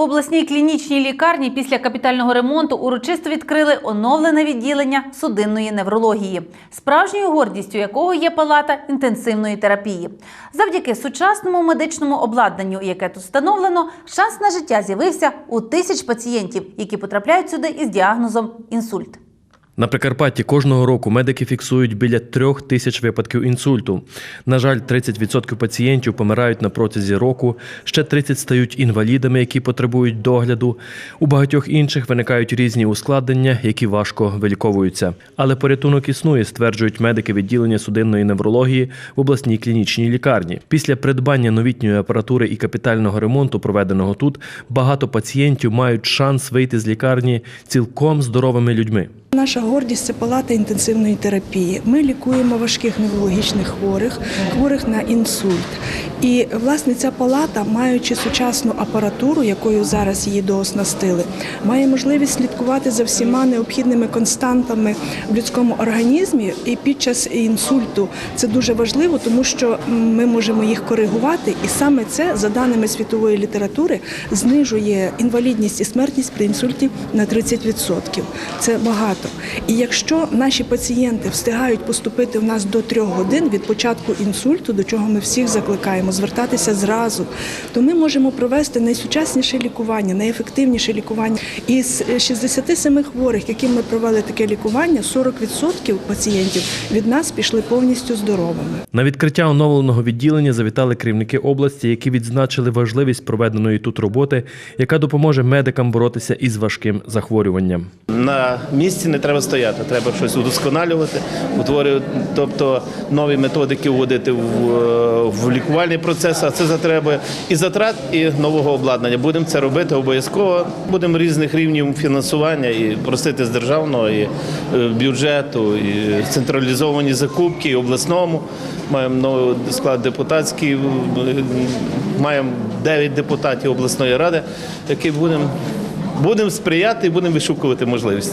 В обласній клінічній лікарні після капітального ремонту урочисто відкрили оновлене відділення судинної неврології, справжньою гордістю якого є палата інтенсивної терапії. Завдяки сучасному медичному обладнанню, яке тут встановлено, шанс на життя з'явився у тисяч пацієнтів, які потрапляють сюди із діагнозом інсульт. На Прикарпатті кожного року медики фіксують біля трьох тисяч випадків інсульту. На жаль, 30% пацієнтів помирають на протязі року, ще 30 стають інвалідами, які потребують догляду. У багатьох інших виникають різні ускладнення, які важко виліковуються. Але порятунок існує, стверджують медики відділення судинної неврології в обласній клінічній лікарні. Після придбання новітньої апаратури і капітального ремонту, проведеного тут, багато пацієнтів мають шанс вийти з лікарні цілком здоровими людьми. Наша гордість це палата інтенсивної терапії. Ми лікуємо важких неврологічних хворих, хворих на інсульт. І власне ця палата, маючи сучасну апаратуру, якою зараз її дооснастили, має можливість слідкувати за всіма необхідними константами в людському організмі. І під час інсульту це дуже важливо, тому що ми можемо їх коригувати, і саме це, за даними світової літератури, знижує інвалідність і смертність при інсульті на 30%. Це багато. І якщо наші пацієнти встигають поступити в нас до трьох годин від початку інсульту, до чого ми всіх закликаємо звертатися зразу, то ми можемо провести найсучасніше лікування, найефективніше лікування. Із 67 хворих, яким ми провели таке лікування, 40% пацієнтів від нас пішли повністю здоровими. На відкриття оновленого відділення завітали керівники області, які відзначили важливість проведеної тут роботи, яка допоможе медикам боротися із важким захворюванням. На місці не треба стояти, треба щось удосконалювати, утворювати, тобто нові методики вводити в, е, в лікувальний процес, а це затреби і затрат, і нового обладнання. Будемо це робити обов'язково. Будемо різних рівнів фінансування і просити з державного і е, бюджету, і централізовані закупки, і обласному. Маємо новий склад депутатський, маємо 9 депутатів обласної ради, які будемо. Будемо сприяти і будемо вишукувати можливості.